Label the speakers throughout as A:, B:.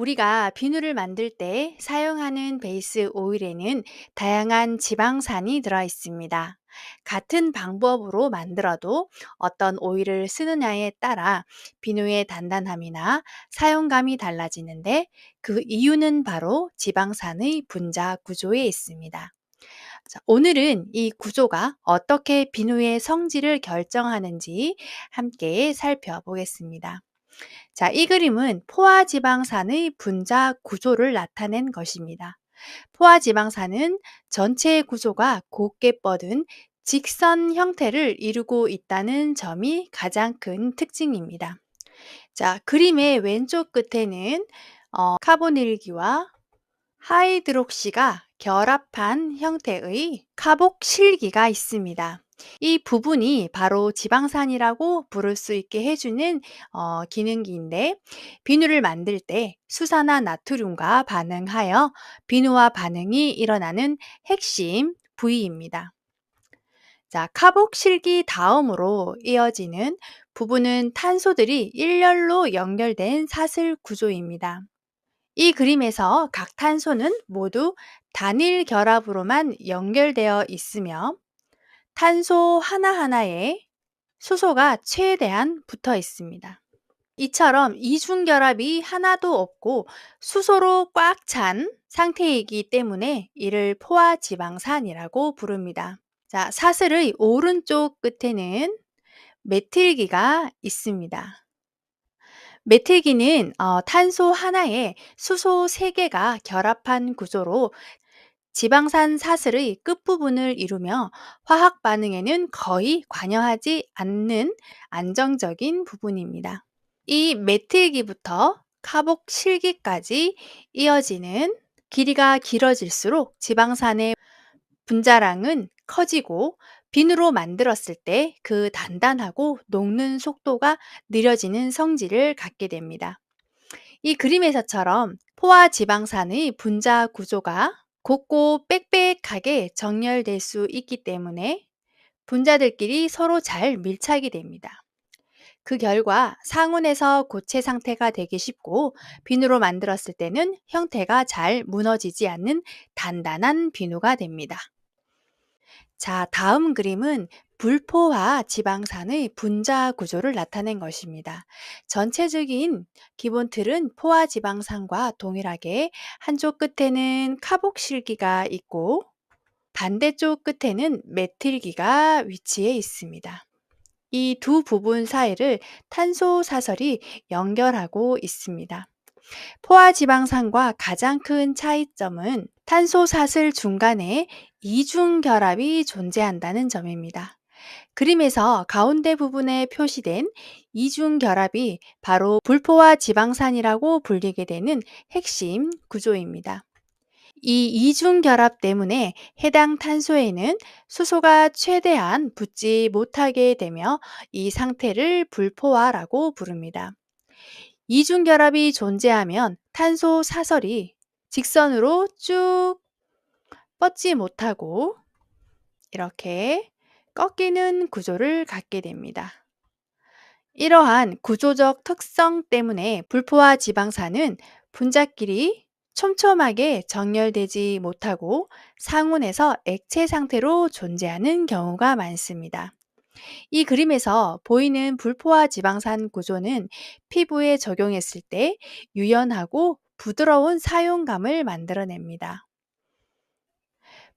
A: 우리가 비누를 만들 때 사용하는 베이스 오일에는 다양한 지방산이 들어 있습니다. 같은 방법으로 만들어도 어떤 오일을 쓰느냐에 따라 비누의 단단함이나 사용감이 달라지는데 그 이유는 바로 지방산의 분자 구조에 있습니다. 자, 오늘은 이 구조가 어떻게 비누의 성질을 결정하는지 함께 살펴보겠습니다. 자, 이 그림은 포화지방산의 분자 구조를 나타낸 것입니다. 포화지방산은 전체의 구조가 곱게 뻗은 직선 형태를 이루고 있다는 점이 가장 큰 특징입니다. 자, 그림의 왼쪽 끝에는 어, 카보닐기와 하이드록시가 결합한 형태의 카복실기가 있습니다. 이 부분이 바로 지방산이라고 부를 수 있게 해주는 어, 기능기인데 비누를 만들 때 수산화 나트륨과 반응하여 비누와 반응이 일어나는 핵심 부위입니다. 자, 카복실기 다음으로 이어지는 부분은 탄소들이 일렬로 연결된 사슬 구조입니다. 이 그림에서 각 탄소는 모두 단일 결합으로만 연결되어 있으며 탄소 하나하나에 수소가 최대한 붙어 있습니다. 이처럼 이중결합이 하나도 없고 수소로 꽉 찬 상태이기 때문에 이를 포화지방산이라고 부릅니다. 자, 사슬의 오른쪽 끝에는 메틸기가 있습니다. 메틸기는 어, 탄소 하나에 수소 3개가 결합한 구조로 지방산 사슬의 끝부분을 이루며 화학 반응에는 거의 관여하지 않는 안정적인 부분입니다. 이 메틸기부터 카복실기까지 이어지는 길이가 길어질수록 지방산의 분자량은 커지고 비누로 만들었을 때 그 단단하고 녹는 속도가 느려지는 성질을 갖게 됩니다. 이 그림에서처럼 포화 지방산의 분자 구조가 곱고 빽빽하게 정렬될 수 있기 때문에 분자들끼리 서로 잘 밀착이 됩니다. 그 결과 상온에서 고체 상태가 되기 쉽고 비누로 만들었을 때는 형태가 잘 무너지지 않는 단단한 비누가 됩니다. 자, 다음 그림은 불포화 지방산의 분자 구조를 나타낸 것입니다. 전체적인 기본 틀은 포화 지방산과 동일하게 한쪽 끝에는 카복실기가 있고 반대쪽 끝에는 메틸기가 위치해 있습니다. 이 두 부분 사이를 탄소 사설이 연결하고 있습니다. 포화 지방산과 가장 큰 차이점은 탄소 사슬 중간에 이중 결합이 존재한다는 점입니다. 그림에서 가운데 부분에 표시된 이중 결합이 바로 불포화 지방산이라고 불리게 되는 핵심 구조입니다. 이 이중 결합 때문에 해당 탄소에는 수소가 최대한 붙지 못하게 되며 이 상태를 불포화라고 부릅니다. 이중 결합이 존재하면 탄소 사설이 직선으로 쭉 뻗지 못하고 이렇게 꺾이는 구조를 갖게 됩니다. 이러한 구조적 특성 때문에 불포화 지방산은 분자끼리 촘촘하게 정렬되지 못하고 상온에서 액체 상태로 존재하는 경우가 많습니다. 이 그림에서 보이는 불포화 지방산 구조는 피부에 적용했을 때 유연하고 부드러운 사용감을 만들어냅니다.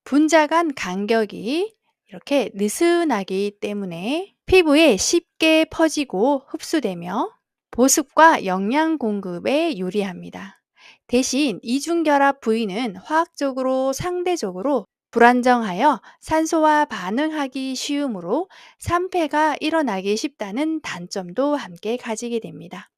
A: 분자 간 간격이 이렇게 느슨하기 때문에 피부에 쉽게 퍼지고 흡수되며 보습과 영양 공급에 유리합니다. 대신 이중결합 부위는 화학적으로 상대적으로 불안정하여 산소와 반응하기 쉬우므로 산패가 일어나기 쉽다는 단점도 함께 가지게 됩니다.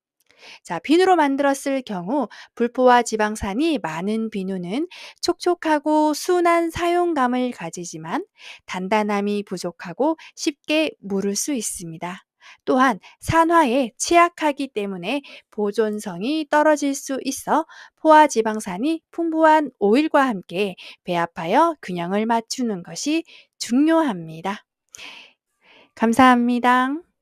A: 자, 비누로 만들었을 경우 불포와 지방산이 많은 비누는 촉촉하고 순한 사용감을 가지지만 단단함이 부족하고 쉽게 무를 수 있습니다. 또한 산화에 취약하기 때문에 보존성이 떨어질 수 있어 포화 지방산이 풍부한 오일과 함께 배합하여 균형을 맞추는 것이 중요합니다. 감사합니다.